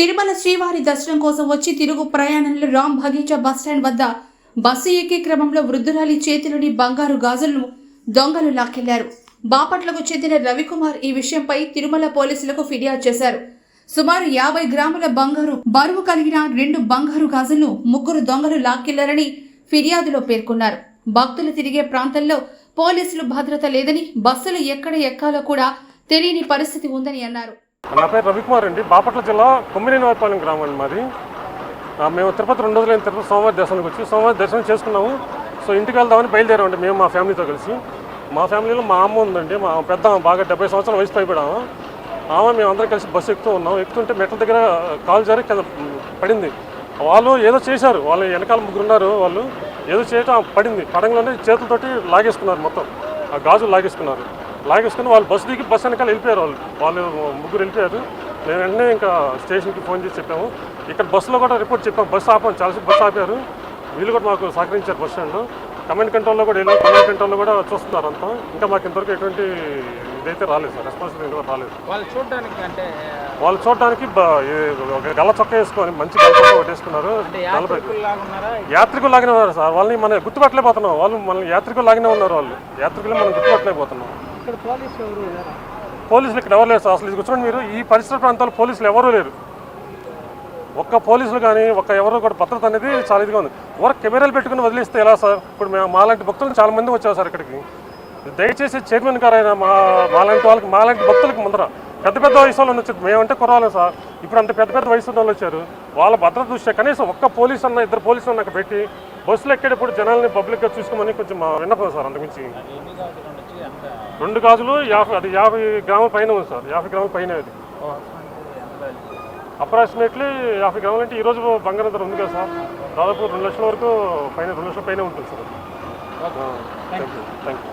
తిరుమల శ్రీవారి దర్శనం కోసం వచ్చి తిరుగు ప్రయాణంలో రామ్ భగీచా బస్టాండ్ వద్ద బస్సు ఎక్కే క్రమంలో వృద్ధురాలి చేతిలోని బంగారు గాజులను దొంగలు లాక్కెళ్ళారు. బాపట్లకు చెందిన రవికుమార్ ఈ విషయంపై తిరుమల పోలీసులకు ఫిర్యాదు చేశారు. సుమారు యాభై గ్రాముల బంగారు బరువు కలిగిన రెండు బంగారు గాజులను ముగ్గురు దొంగలు లాక్కెళ్ళారని ఫిర్యాదులో పేర్కొన్నారు. భక్తులు తిరిగే ప్రాంతంలో పోలీసులు భద్రత లేదని బస్సులు ఎక్కడ ఎక్కాలో కూడా తెలియని పరిస్థితి ఉందని అన్నారు. నా పేరు రవికుమార్ అండి. బాపట్ల జిల్లా కొమ్మినేనివారిపాలెం గ్రామం అండి మాది మేము తిరుపతి రెండు రోజులైన తిరుపతి సోమవారి దర్శనానికి వచ్చి సోమవారి దర్శనం చేసుకున్నాము. సో ఇంటికి వెళ్దామని బయలుదేరామండి మేము మా ఫ్యామిలీతో కలిసి. మా ఫ్యామిలీలో మా అమ్మ ఉందండి మా పెద్ద బాగా డెబ్బై సంవత్సరాల వయసు పైపడాము ఆమె. మేము అందరం కలిసి బస్సు ఎక్కుతూ ఉన్నాం. ఎక్కుతుంటే మెట్ల దగ్గర కాలు జారి కింద పడింది. వాళ్ళు ఏదో చేశారు వాళ్ళు వెనకాల ముగ్గురు ఉన్నారు వాళ్ళు. ఏదో చేయటం పడింది. పడంలోనే చేతులతోటి లాగేసుకున్నారు మొత్తం. ఆ గాజులు లాగేసుకున్నారు. లాగేసుకుని వాళ్ళు బస్సు దిగి బస్సు వెనకాల వెళ్ళిపోయారు వాళ్ళు. వాళ్ళు ముగ్గురు వెళ్ళిపోయారు. మేము వెంటనే ఇంకా స్టేషన్కి ఫోన్ చేసి చెప్పాము. ఇక్కడ బస్సులో కూడా రిపోర్ట్ చెప్పాము బస్సు ఆపాము చాలాసేపు బస్సు ఆపారు. వీళ్ళు కూడా మాకు సహకరించారు బస్ స్టాండ్లో. కమాండ్ కంట్రోల్లో కూడా వెళ్ళాం. కమాండ్ కంట్రోల్లో కూడా చూస్తున్నారు అంతా. ఇంకా మాకు ఇంతవరకు ఎటువంటి ఇదైతే రాలేదు సార్. రెస్పాన్సిబిలిటీ కూడా రాలేదు. వాళ్ళు చూడడానికి అంటే వాళ్ళు చూడడానికి గల్ల చొక్కా వేసుకొని మంచి గల్ల చొక్కా వేసుకున్నారు నలభై యాత్రికులు లాగానే ఉన్నారు? సార్. వాళ్ళని మనం గుర్తుపట్టలేకపోతున్నాం. వాళ్ళు మన యాత్రికులు లాగానే ఉన్నారు వాళ్ళు. యాత్రికులు మనం గుర్తుపట్టలేకపోతున్నాం. ఇక్కడ పోలీసు పోలీసులు ఇక్కడ ఎవరు లేరు సార్. అసలు ఇది కూర్చోండి మీరు. ఈ పరిసర ప్రాంతాల్లో పోలీసులు ఎవరూ లేరు. ఒక్క పోలీసులు కానీ ఒక్క ఎవరు కూడా భద్రత అనేది చాలా ఇదిగా ఉంది. ఎవరు కెమెరాలు పెట్టుకుని వదిలేస్తే ఎలా సార్? ఇప్పుడు మేము మాలాంటి భక్తులు చాలా మంది వచ్చారు సార్ ఇక్కడికి. దయచేసి చైర్మన్ గారు అయినా మా మాలాంటి వాళ్ళకి మాలాంటి భక్తులకు ముందర పెద్ద పెద్ద వయసు వాళ్ళు వచ్చారు. మేమంటే కురవాలి సార్. ఇప్పుడు అంత పెద్ద పెద్ద వయసు వాళ్ళు వచ్చారు. వాళ్ళ భద్రత దృష్ట్యా కనీసం ఒక్క పోలీసు అన్న ఇద్దరు పోలీసులు అన్న పెట్టి బస్సులు ఎక్కేటప్పుడు జనాల్ని పబ్లిక్గా చూసుకోమని కొంచెం మా విన్నపం సార్ అంతకుమించి. రెండు గాజులు యాభై అది యాభై గ్రాముల పైన ఉంది సార్. యాభై గ్రాముల పైన అది? అప్రాక్సిమేట్లీ యాభై గ్రాములు అంటే ఈ రోజు బంగారం ధర ఉంది కదా సార్. దాదాపు రెండు లక్షల వరకు పైన రెండు లక్షల పైన ఉంటుంది sir. Thank you thank you